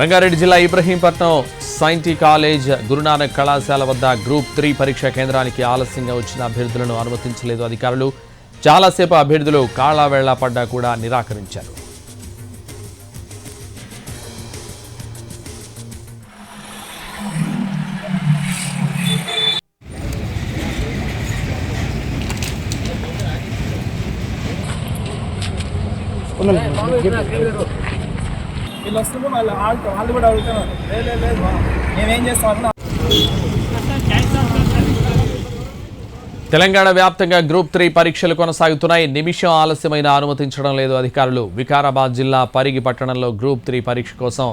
రంగారెడ్డి జిల్లా ఇబ్రహీంపట్నం సైంటి కాలేజ్ గురునానక్ కళాశాల వద్ద గ్రూప్ త్రీ పరీక్షా కేంద్రానికి ఆలస్యంగా వచ్చిన అభ్యర్థులను అనుమతించలేదు అధికారులు. చాలాసేపు అభ్యర్థులు కాళ్ళ పడ్డా కూడా నిరాకరించారు. వీళ్ళు వాళ్ళు వాళ్ళు వాళ్ళు కూడా అడుగుతున్నారు లేదు లేదు. మేమేం చేస్తామని తెలంగాణ వ్యాప్తంగా గ్రూప్ త్రీ పరీక్షలు కొనసాగుతున్నాయి నిమిషం ఆలస్యమైన అనుమతించడం లేదు అధికారులు వికారాబాద్ జిల్లా పరిగి పట్టణంలో గ్రూప్ త్రీ పరీక్ష కోసం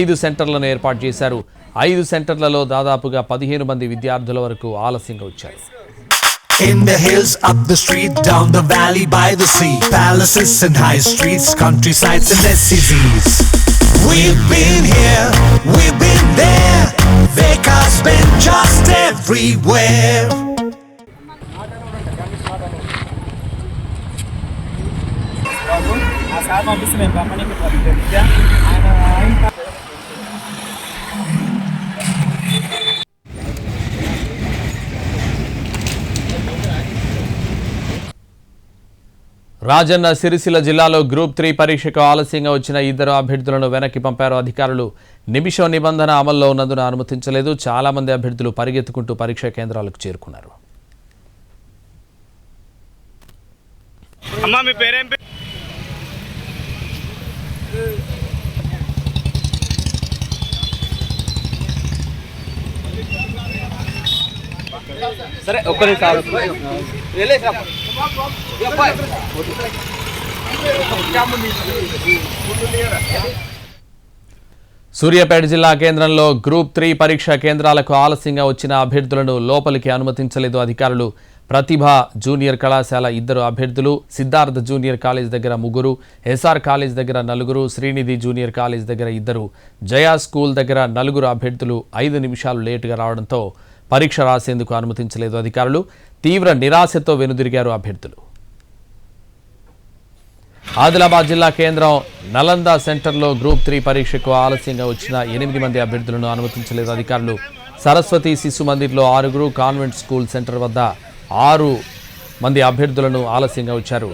ఐదు సెంటర్లను ఏర్పాటు చేశారు ఐదు సెంటర్లలో దాదాపుగా పదిహేను మంది విద్యార్థుల వరకు ఆలస్యంగా వచ్చారు In the hills, up the street, down the valley, by the sea. Palaces and high streets, countrysides and SCZs. We've been here, we've been there. Fake has been just everywhere. బాబు ఆ సార్ పంపిస్తే మేము రమ్మని విద్య ఆయన ఆయన రాజన్న సిరిసిల్ల జిల్లాలో group three పరీక్షకు ఆలస్యంగా వచ్చిన ఇద్దరు అభ్యర్థులను వెనక్కి పంపారు అధికారులు. నిమిషం నిబంధన అమల్లో ఉన్నందున అనుమతించలేదు. చాలా మంది అభ్యర్థులు పరిగెత్తుకుంటూ పరీక్షా కేంద్రాలకు చేరుకున్నారు. అమ్మా మీ పేరేం పేరు సరే ఒక్కరి సార్ సూర్యాపేట జిల్లా కేంద్రంలో గ్రూప్ త్రీ పరీక్షా కేంద్రాలకు ఆలస్యంగా వచ్చిన అభ్యర్థులను లోపలికి అనుమతించలేదు అధికారులు. ప్రతిభ జూనియర్ కళాశాల ఇద్దరు అభ్యర్థులు సిద్ధార్థ జూనియర్ కాలేజ్ దగ్గర ముగ్గురు ఎస్ఆర్ కాలేజ్ దగ్గర నలుగురు శ్రీనిధి జూనియర్ కాలేజ్ దగ్గర ఇద్దరు జయా స్కూల్ దగ్గర నలుగురు అభ్యర్థులు ఐదు నిమిషాలు లేటుగా రావడంతో పరీక్ష రాసేందుకు అనుమతించలేదు అధికారులు. తీవ్ర నిరాశతో వెనుదిరిగారు అభ్యర్థులు. ఆదిలాబాద్ జిల్లా కేంద్రం నలంద సెంటర్లో గ్రూప్ త్రీ పరీక్షకు ఆలస్యంగా వచ్చిన ఎనిమిది మంది అభ్యర్థులను అనుమతించలేదు. అధికారులు సరస్వతి శిశు మందిర్లో ఆరుగురు కాన్వెంట్ స్కూల్ సెంటర్ వద్ద ఆరు మంది అభ్యర్థులను ఆలస్యంగా వచ్చారు.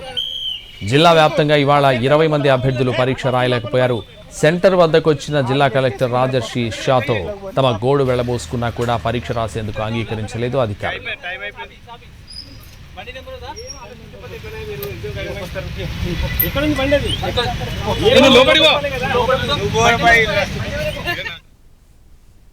జిల్లా వ్యాప్తంగా ఇవాళ ఇరవై మంది అభ్యర్థులు పరీక్ష రాయలేకపోయారు. సెంటర్ వద్దకు వచ్చిన జిల్లా కలెక్టర్ రాజర్షి షాతో తమ గోడు వెళ్ళబోసుకున్నా కూడా పరీక్ష రాసేందుకు అంగీకరించలేదు అధికారులు. ఎక్కడ నుంచి